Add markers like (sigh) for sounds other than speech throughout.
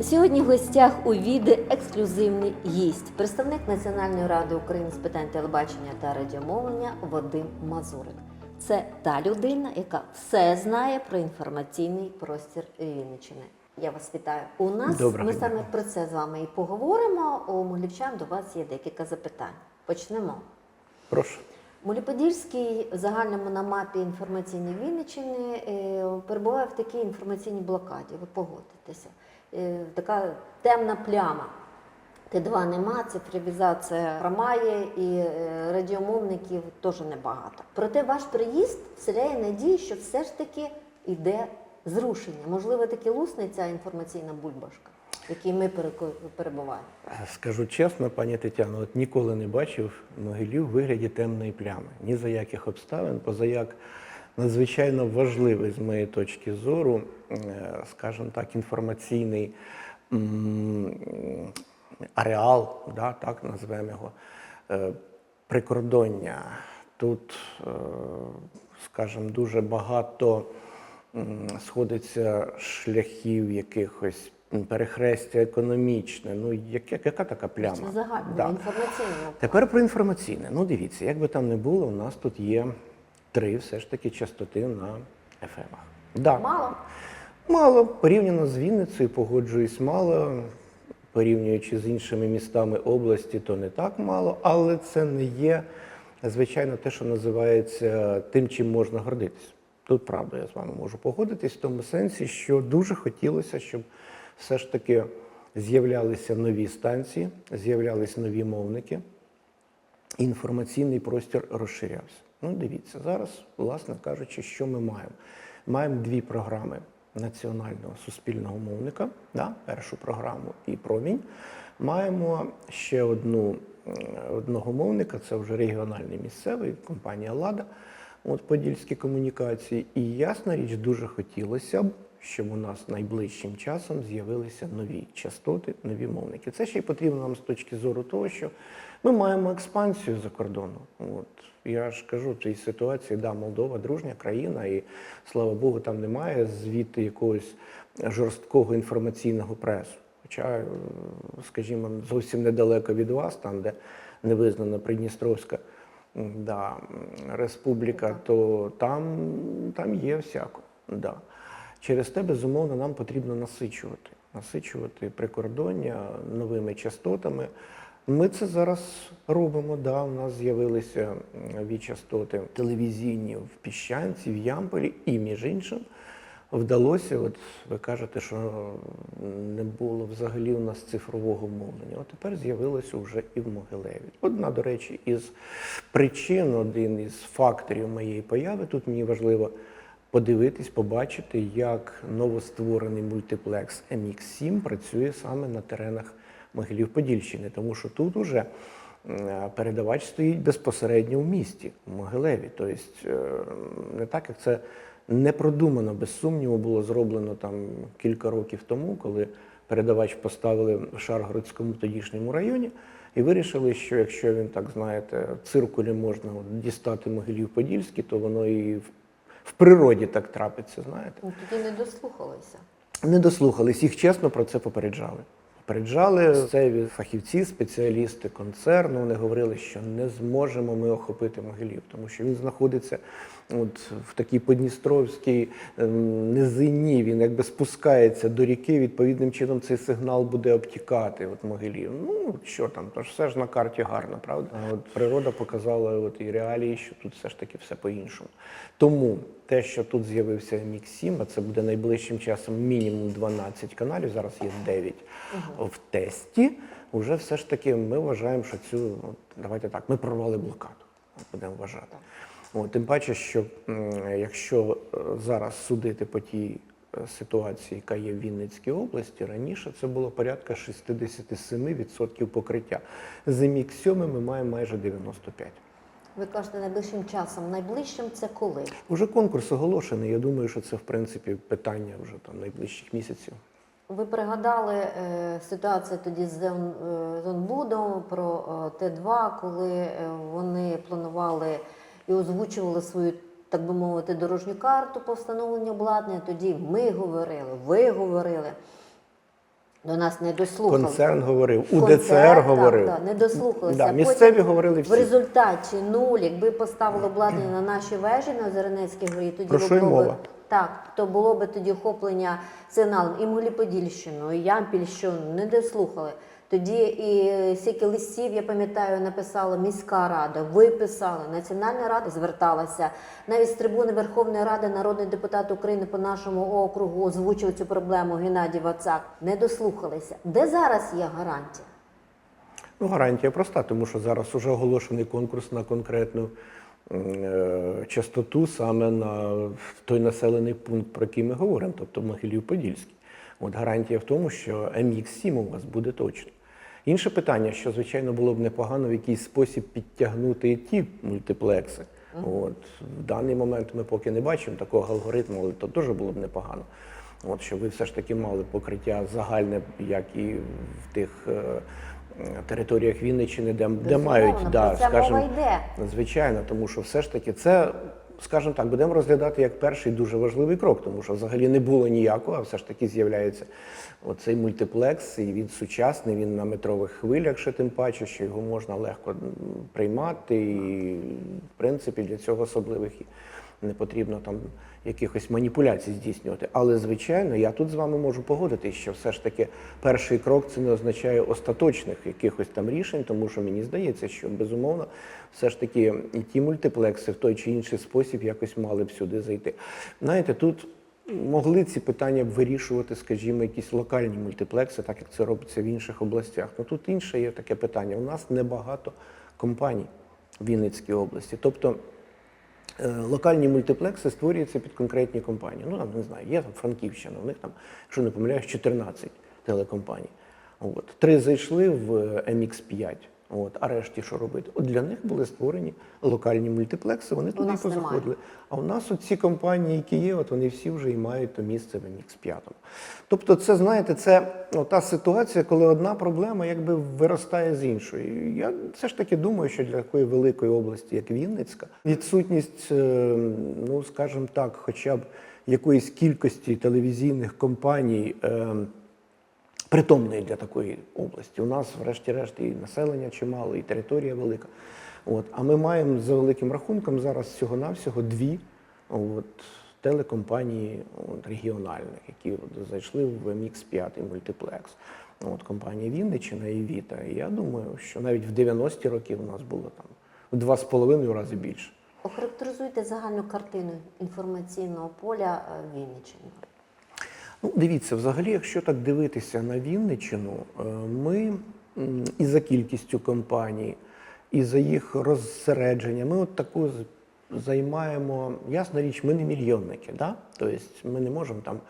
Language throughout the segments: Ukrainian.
Сьогодні в гостях у віде ексклюзивний гість, представник Національної ради України з питань телебачення та радіомовлення Вадим Мазурик. Це та людина, яка все знає про інформаційний простір Вінниччини. Я вас вітаю. У нас Доброго ми саме про це з вами і поговоримо. У Могилівчан до вас є декілька запитань. Почнемо. Прошу. Моліподільський в загальному на мапі інформаційної Вінниччини е, перебуває в такій інформаційній блокаді. Ви погодитеся. Е, Така темна пляма. Т2 нема, цифровізація хромає і е, радіомовників теж небагато. Проте ваш приїзд вселяє надію, що все ж таки йде зрушення. Можливо, таки лусне ця інформаційна бульбашка, в якій ми перебуваємо. Скажу чесно, пані Тетяно, от ніколи не бачив могилів у вигляді темної плями. Ні за яких обставин, позаяк надзвичайно важливий з моєї точки зору, скажімо так, інформаційний ареал, да, так назвемо його, е, прикордоння. Тут, е, скажімо, дуже багато сходиться шляхів якихось перехрестя економічне. Ну, яке, яка така пляма? Це загально, Да. інформаційно. Тепер про інформаційне. Ну, дивіться, як би там не було, у нас тут є три все ж таки частоти на FM. Да. Мало? Мало, порівняно з Вінницею, погоджуюсь, мало. Порівнюючи з іншими містами області, то не так мало, але це не є, звичайно, те, що називається тим, чим можна гордитися. Тут правда, я з вами можу погодитись в тому сенсі, що дуже хотілося, щоб все ж таки з'являлися нові станції, з'являлися нові мовники, і інформаційний простір розширявся. Ну, дивіться, зараз, власне кажучи, що ми маємо? Маємо дві програми національного суспільного мовника, да, першу програму і промінь. Маємо ще одну одного мовника, це вже регіональний місцевий, компанія Лада, от Подільські комунікації. І ясна річ, дуже хотілося б, щоб у нас найближчим часом з'явилися нові частоти, нові мовники. Це ще й потрібно нам з точки зору того, що ми маємо експансію за кордону. От я ж кажу, в цій ситуації, да, Молдова дружня країна, і слава Богу, там немає звідти якогось жорсткого інформаційного пресу. Хоча, е, скажімо, зовсім недалеко від вас, там, де невизнана Придністровська да, республіка, то там, там є всяко. Да. Через те, безумовно, нам потрібно насичувати, насичувати прикордоння новими частотами. Ми це зараз робимо. Да, у нас з'явилися нові частоти телевізійні в Піщанці, в Ямполі і між іншим. Вдалося, от ви кажете, що не було взагалі у нас цифрового мовлення. От тепер з'явилося вже і в Могилеві. Одна, до речі, із причин, один із факторів моєї появи. Тут мені важливо подивитись, побачити, як новостворений мультиплекс MX7 працює саме на теренах Могилів-Подільщини, тому що тут уже передавач стоїть безпосередньо в місті, в Могилеві. Тобто е, не так, як це не продумано, без сумніву, було зроблено там кілька років тому, коли передавач поставили в Шаргородському тодішньому районі. І вирішили, що якщо він так знаєте, циркулі можна дістати могилів Подільські, то воно і в, природі так трапиться, знаєте. Ну, тоді не дослухалися. Не дослухались, їх чесно про це попереджали. Попереджали місцеві фахівці, спеціалісти концерну. Вони говорили, що не зможемо ми охопити могилів, тому що він знаходиться от в такій Подністровській ем, низині. Він якби спускається до ріки. Відповідним чином цей сигнал буде обтікати от могилів. Ну що там, то ж все ж на карті гарно, правда? От природа показала от і реалії, що тут все ж таки все по-іншому. Тому те, що тут з'явився мікс 7, а це буде найближчим часом мінімум 12 каналів, зараз є 9 в тесті. Уже все ж таки ми вважаємо, що цю давайте так, ми прорвали блокаду. Будемо вважати. От, тим паче, що якщо е, зараз судити по тій е, ситуації, яка є в Вінницькій області, раніше це було порядка 67% покриття. За мік 7 ми маємо майже 95%. Ви кажете, найближчим часом. Найближчим це коли? Уже конкурс оголошений. Я думаю, що це в принципі питання вже там найближчих місяців. Ви пригадали е, ситуацію тоді з Зон- е, Зонбудом про е, Т2, коли е, вони планували і озвучували свою так би мовити, дорожню карту по встановленню обладнання. Тоді ми говорили, ви говорили. До нас не дослухали. Концерн говорив, У УДЦР говорив. Так, так, не дослухалися. Да, місцеві потім говорили В результаті нуль, якби поставили обладнання на наші вежі на Озернецькій горі, тоді Про що було мова? так, то було би тоді охоплення сигналом і Могилі-Подільщину, і Ямпільщину, не дослухали. Тоді і стільки листів, я пам'ятаю, написала міська рада, ви писали, Національна рада зверталася. Навіть з трибуни Верховної Ради народний депутат України по нашому округу озвучив цю проблему Геннадій Вацак. Не дослухалися. Де зараз є гарантія? Ну, гарантія проста, тому що зараз вже оголошений конкурс на конкретну е, частоту саме на той населений пункт, про який ми говоримо, тобто Могилів-Подільський. От гарантія в тому, що MX7 у вас буде точно. Інше питання, що звичайно було б непогано в якийсь спосіб підтягнути і ті мультиплекси. От в даний момент ми поки не бачимо такого алгоритму, але то теж було б непогано. От щоб ви все ж таки мали покриття загальне, як і в тих е, територіях Вінниччини, де, де мають да, скажімо. Звичайно, тому що все ж таки це, скажімо так, будемо розглядати як перший дуже важливий крок, тому що взагалі не було ніякого, а все ж таки з'являється оцей мультиплекс, і він сучасний, він на метрових хвилях, ще тим паче, що його можна легко приймати, і в принципі для цього особливих не потрібно там якихось маніпуляцій здійснювати. Але звичайно, я тут з вами можу погодитись, що все ж таки перший крок це не означає остаточних якихось там рішень, тому що мені здається, що безумовно все ж таки ті мультиплекси в той чи інший спосіб якось мали б сюди зайти. Знаєте, тут. Могли ці питання б вирішувати, скажімо, якісь локальні мультиплекси, так як це робиться в інших областях. Ну тут інше є таке питання. У нас небагато компаній в Вінницькій області. Тобто Локальні мультиплекси створюються під конкретні компанії. Ну там не знаю, є там Франківщина, у них там, якщо не помиляюсь, 14 телекомпаній. От. Три зайшли в MX5, от, а решті що робити? От для них були створені локальні мультиплекси, вони туди нас немає. позаходили. А у нас от ці компанії, які є, от вони всі вже і мають то місце в MX5. Тобто, це знаєте, це ну, та ситуація, коли одна проблема якби виростає з іншої. Я все ж таки думаю, що для такої великої області, як Вінницька, відсутність, е, ну скажімо так, хоча б якоїсь кількості телевізійних компаній. е, Притомної для такої області. У нас, врешті-решт, і населення чимало, і територія велика. От. А ми маємо за великим рахунком зараз всього-навсього дві от, телекомпанії от, регіональних, які от, зайшли в MX5 і мультиплекс. От, компанія Вінниччина і Віта. І я думаю, що навіть в 90-ті роки у нас було там в два з половиною рази більше. Охарактеризуйте загальну картину інформаційного поля е, Вінниччини. Ну, дивіться, взагалі, якщо так дивитися на Вінниччину, е, ми і за кількістю компаній, і за їх розсередження, ми от таку займаємо, ясна річ, ми не мільйонники, да? тобто ми не можемо там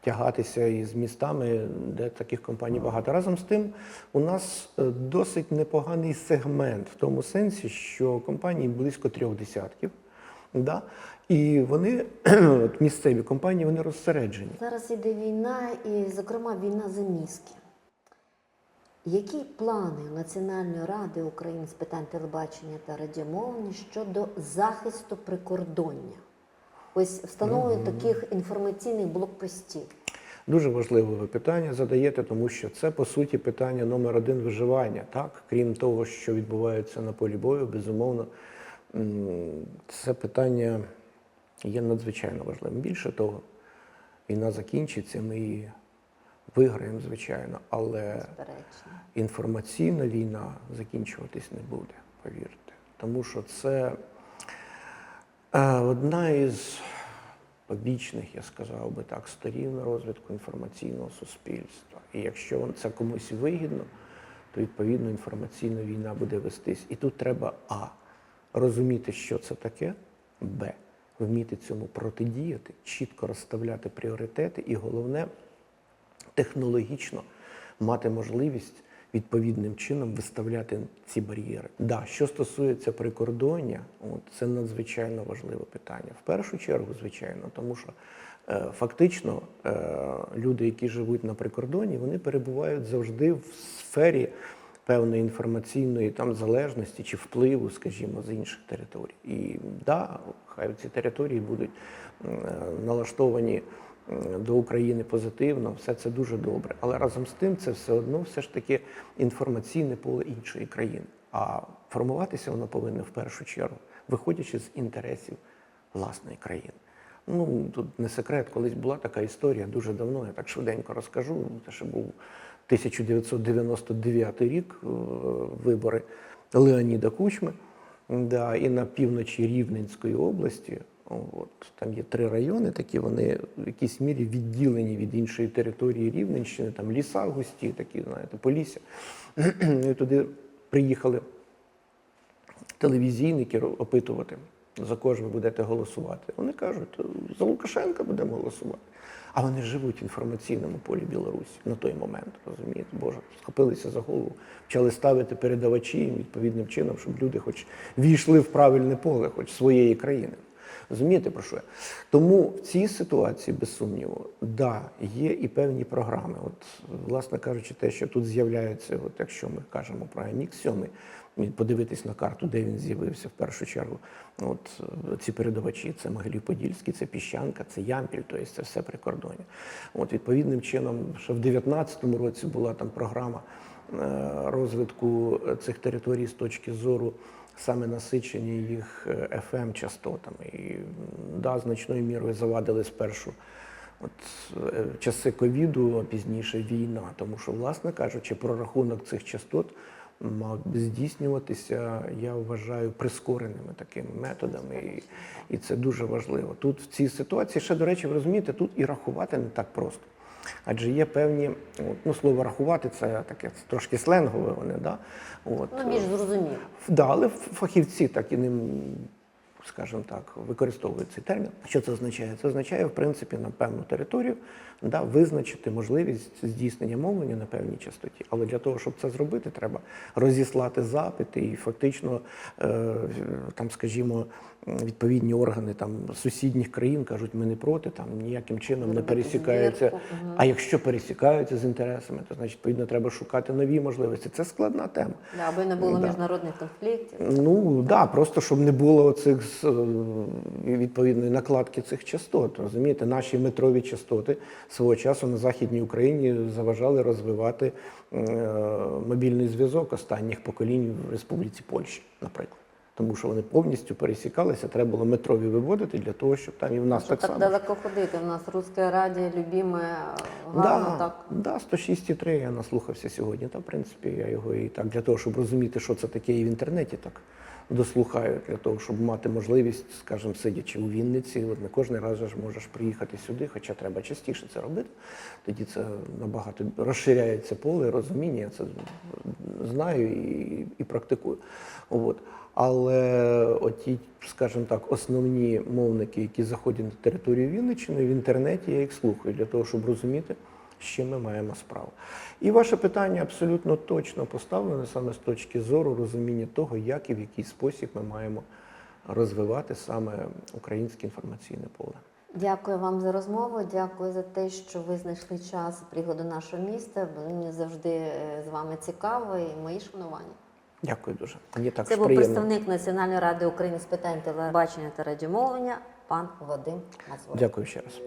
тягатися із містами, де таких компаній багато. Разом з тим, у нас е, досить непоганий сегмент в тому сенсі, що компаній близько трьох десятків. Да? І вони, (clears throat) от місцеві компанії, вони розсереджені. Зараз іде війна, і, зокрема, війна за мізки. Які плани Національної ради України з питань телебачення та радіомовлення щодо захисту прикордоння? Ось встановлення таких інформаційних блокпостів. Дуже важливе ви питання задаєте, тому що це по суті питання номер один виживання. Так, крім того, що відбувається на полі бою, безумовно, це питання є надзвичайно важливим. Більше того, війна закінчиться, ми її виграємо, звичайно, але інформаційна війна закінчуватись не буде, повірте. Тому що це е, одна із побічних, я сказав би так, сторін розвитку інформаційного суспільства. І якщо це комусь вигідно, то відповідно інформаційна війна буде вестись. І тут треба А. Розуміти, що це таке, Б. Вміти цьому протидіяти, чітко розставляти пріоритети, і головне технологічно мати можливість відповідним чином виставляти ці бар'єри. Да, що стосується прикордоння, от, це надзвичайно важливе питання. В першу чергу, звичайно, тому що е, фактично е, люди, які живуть на прикордоні, вони перебувають завжди в сфері певної інформаційної там залежності чи впливу, скажімо, з інших територій. І да, хай ці території будуть е, налаштовані до України позитивно, все це дуже добре. Але разом з тим це все одно все ж таки інформаційне поле іншої країни. А формуватися воно повинно в першу чергу, виходячи з інтересів власної країни. Ну тут не секрет, колись була така історія дуже давно. Я так швиденько розкажу. Це ще був 1999 рік, е, вибори Леоніда Кучми. Да, і на півночі Рівненської області, от там є три райони, такі вони в якійсь мірі відділені від іншої території Рівненщини, там ліса густі, такі, знаєте, полісся. І туди приїхали телевізійники опитувати, за кого ви будете голосувати. Вони кажуть, за Лукашенка будемо голосувати. А вони живуть в інформаційному полі Білорусі на той момент, розумієте, Боже, схопилися за голову, почали ставити передавачі відповідним чином, щоб люди хоч війшли в правильне поле, хоч своєї країни. Розумієте, про що я? Тому в цій ситуації, без сумніву, да, є і певні програми. От, власне кажучи, те, що тут з'являється, от якщо ми кажемо про Анік 7, подивитись на карту, де він з'явився в першу чергу. От е, ці передавачі, це Могилів-Подільський, це Піщанка, це Ямпіль, тобто це все прикордоння. От відповідним чином, ще в 2019 році була там програма е, розвитку цих територій з точки зору саме насичення їх fm частотами. І да, значною мірою завадили спершу от, е, часи ковіду, а пізніше війна. Тому що, власне кажучи, прорахунок цих частот мав би здійснюватися, я вважаю, прискореними такими методами. І, і це дуже важливо. Тут в цій ситуації, ще, до речі, ви розумієте, тут і рахувати не так просто. Адже є певні, от, ну слово рахувати, це таке трошки сленгове вони, да? От, Ну, більш зрозуміло. Да, але фахівці так і ним, скажімо так, використовують цей термін. Що це означає? Це означає, в принципі, на певну територію да, визначити можливість здійснення мовлення на певній частоті. Але для того, щоб це зробити, треба розіслати запити і фактично, е, там, скажімо, відповідні органи там сусідніх країн кажуть, ми не проти, там ніяким чином не пересікаються. А якщо пересікаються з інтересами, то значить відповідно треба шукати нові можливості. Це складна тема. Да, аби не було Да. міжнародних конфліктів. Ну да, просто щоб не було цих відповідної накладки цих частот. Розумієте, наші метрові частоти свого часу на західній Україні заважали розвивати е, мобільний зв'язок останніх поколінь в Республіці Польщі, наприклад. Тому що вони повністю пересікалися, треба було метрові виводити для того, щоб там і в нас Що так, так само. далеко ходити. У нас Руська радіо любіме гарно Да, так. да, 106,3 я наслухався сьогодні. Та в принципі я його і так для того, щоб розуміти, що це таке, і в інтернеті так дослухаю, для того, щоб мати можливість, скажімо, сидячи у Вінниці, от не кожен раз ж можеш приїхати сюди, хоча треба частіше це робити. Тоді це набагато розширяється поле розуміння, я це знаю і, і практикую. От. Але оті, скажімо так, основні мовники, які заходять на територію Вінниччини, в інтернеті я їх слухаю для того, щоб розуміти, з чим ми маємо справу. І ваше питання абсолютно точно поставлене саме з точки зору розуміння того, як і в який спосіб ми маємо розвивати саме українське інформаційне поле. Дякую вам за розмову. Дякую за те, що ви знайшли час пригоду нашого міста. Мені завжди е, з вами цікаво і мої шанування. Дякую дуже. Мені також Це був приємно. представник Національної ради України з питань телебачення та радіомовлення, пан Вадим Мазур. Дякую ще раз.